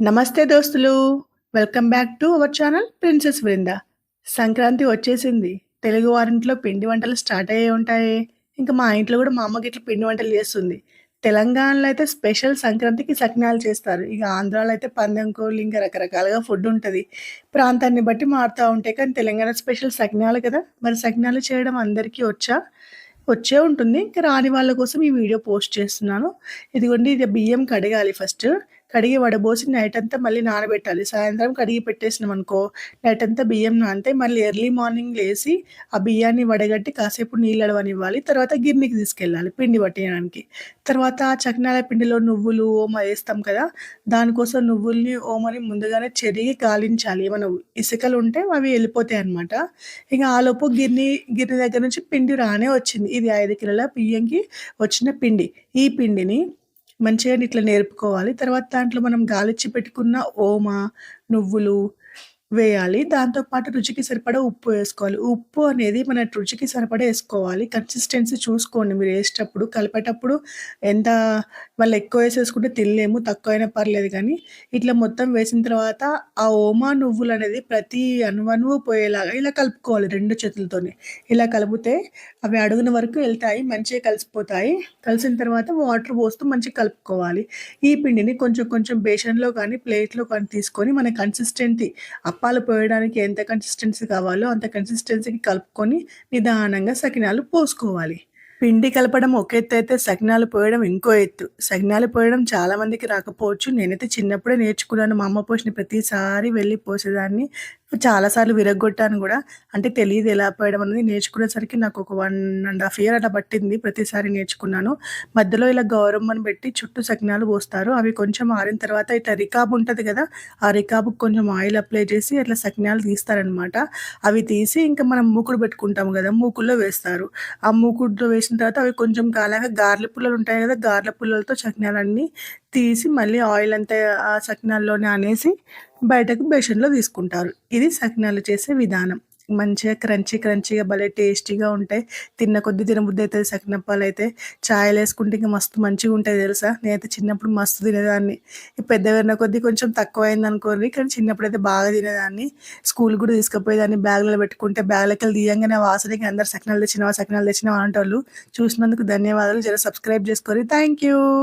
నమస్తే దోస్తులు. Welcome back to our channel princess Vrinda. Sankranti వచ్చేసింది. తెలుగు వారింట్లో పిండి వంటలు స్టార్ట్ అయ్యే ఉంటాయి. ఇంకా మా ఇంట్లో కూడా మా అమ్మకి ఇట్లా పిండి వంటలు చేస్తుంది. తెలంగాణలో అయితే స్పెషల్ సంక్రాంతికి సకినాలు చేస్తారు. ఇక ఆంధ్రాలో అయితే పందెం కోళ్ళు ఇంకా రకరకాలుగా ఫుడ్ ఉంటుంది. ప్రాంతాన్ని బట్టి మారుతూ ఉంటాయి. కానీ తెలంగాణ స్పెషల్ సకినాలు కదా. మరి సకినాలు చేయడం అందరికీ వచ్చా? వచ్చే ఉంటుంది. ఇంకా రాని వాళ్ళ కోసం ఈ వీడియో పోస్ట్ చేస్తున్నాను. ఇదిగోండి ఇది బియ్యం కడగాలి ఫస్ట్. కడిగి వడబోసి నైట్ అంతా మళ్ళీ నానబెట్టాలి. సాయంత్రం కడిగి పెట్టేసినాం అనుకో నైట్ అంతా బియ్యం నానితే మళ్ళీ ఎర్లీ మార్నింగ్ లేసి ఆ బియ్యాన్ని వడగట్టి కాసేపు నీళ్ళు అడవనివ్వాలి. తర్వాత గిన్నెకి తీసుకెళ్ళాలి పిండి పట్టేయడానికి. తర్వాత చకినాల పిండిలో నువ్వులు ఓమ వేస్తాం కదా దానికోసం నువ్వుల్ని ఓమని ముందుగానే చెరిగి కాలించాలి ఏమైనా ఇసుకలు ఉంటే అవి వెళ్ళిపోతాయి అనమాట ఇక ఆలోపు గిన్నె గిన్నె దగ్గర నుంచి పిండి రానే వచ్చింది. ఇది ఐదు కిలోల బియ్యంకి వచ్చిన పిండి. ఈ పిండిని మంచిగా ఇట్లా నేర్పుకోవాలి. తర్వాత దాంట్లో మనం గాలిచ్చి పెట్టుకున్న ఓమ నువ్వులు వేయాలి. దాంతోపాటు రుచికి సరిపడా ఉప్పు వేసుకోవాలి. ఉప్పు అనేది మన రుచికి సరిపడా వేసుకోవాలి. కన్సిస్టెన్సీ చూసుకోండి మీరు వేసేటప్పుడు. కలిపేటప్పుడు ఎంత వాళ్ళు ఎక్కువ వేసేసుకుంటే తినలేము తక్కువ అయినా పర్లేదు కానీ ఇట్లా మొత్తం వేసిన తర్వాత ఆ ఓమా నువ్వులు అనేది ప్రతి అనువనువు పోయేలాగా ఇలా కలుపుకోవాలి రెండు చేతులతోనే. ఇలా కలిపితే అవి అడుగున వరకు వెళ్తాయి మంచిగా కలిసిపోతాయి. కలిసిన తర్వాత వాటర్ పోస్తూ మంచిగా కలుపుకోవాలి. ఈ పిండిని కొంచెం కొంచెం బేషన్లో కానీ ప్లేట్లో కానీ తీసుకొని మన కన్సిస్టెంటీ అప్పాలు పోయడానికి ఎంత కన్సిస్టెన్సీ కావాలో అంత కన్సిస్టెన్సీకి కలుపుకొని నిదానంగా సకినాలు పోసుకోవాలి. పిండి కలపడం ఒక ఎత్తు అయితే సకినాలు పోయడం ఇంకో ఎత్తు. సకినాలు పోయడం చాలా మందికి రాకపోవచ్చు. నేనైతే చిన్నప్పుడే నేర్చుకున్నాను. మా అమ్మ పోసిన ప్రతిసారి వెళ్ళి పోసేదాన్ని. చాలాసార్లు విరగొట్టాను కూడా. అంటే తెలియదు ఎలా పోయడం అనేది నేర్చుకునేసరికి నాకు ఒక వన్ అండ్ హాఫ్ ఇయర్ అలా పట్టింది ప్రతిసారి నేర్చుకున్నాను. మధ్యలో ఇలా గౌరమ్మని పెట్టి చుట్టూ సకినాలు పోస్తారు. అవి కొంచెం ఆరిన తర్వాత ఇట్లా రికాబ్ ఉంటుంది కదా ఆ రికాబుకి కొంచెం ఆయిల్ అప్లై చేసి అట్లా సకినాలు తీస్తారనమాట అవి తీసి ఇంకా మనం మూకుడు పెట్టుకుంటాము కదా మూకుల్లో వేస్తారు. ఆ మూకుడులో వేసిన తర్వాత అవి కొంచెం కాలాగా గార్ల పుల్లలు ఉంటాయి కదా గార్ల పుల్లలతో సకినాలన్నీ తీసి మళ్ళీ ఆయిల్ అంతా ఆ సకినాల్లోనే అనేసి బయటకు బేషన్లో తీసుకుంటారు. ఇది సకినాలు చేసే విధానం. మంచిగా క్రంచీ క్రంచీగా భలే టేస్టీగా ఉంటాయి. తిన్న కొద్ది తినబుద్ధి అవుతుంది సకినప్పాలు అయితే. ఛాయలు వేసుకుంటే ఇంకా మస్తు మంచిగా ఉంటాయి తెలుసా? నేనైతే చిన్నప్పుడు మస్తు తినేదాన్ని. పెద్దగా కొద్దీ కొంచెం తక్కువ అయింది అనుకోండి కానీ చిన్నప్పుడు అయితే బాగా తినేదాన్ని. స్కూల్ కూడా తీసుకుపోయేదాన్ని. బ్యాగ్లో పెట్టుకుంటే బ్యాగ్లకి తీయంగానే వాసనకి అందరు సకినాలు తెచ్చినవా సకినాలు తెచ్చినవా అంటారు చూసినందుకు ధన్యవాదాలు. జర సబ్స్క్రైబ్ చేసుకొని. Thank you.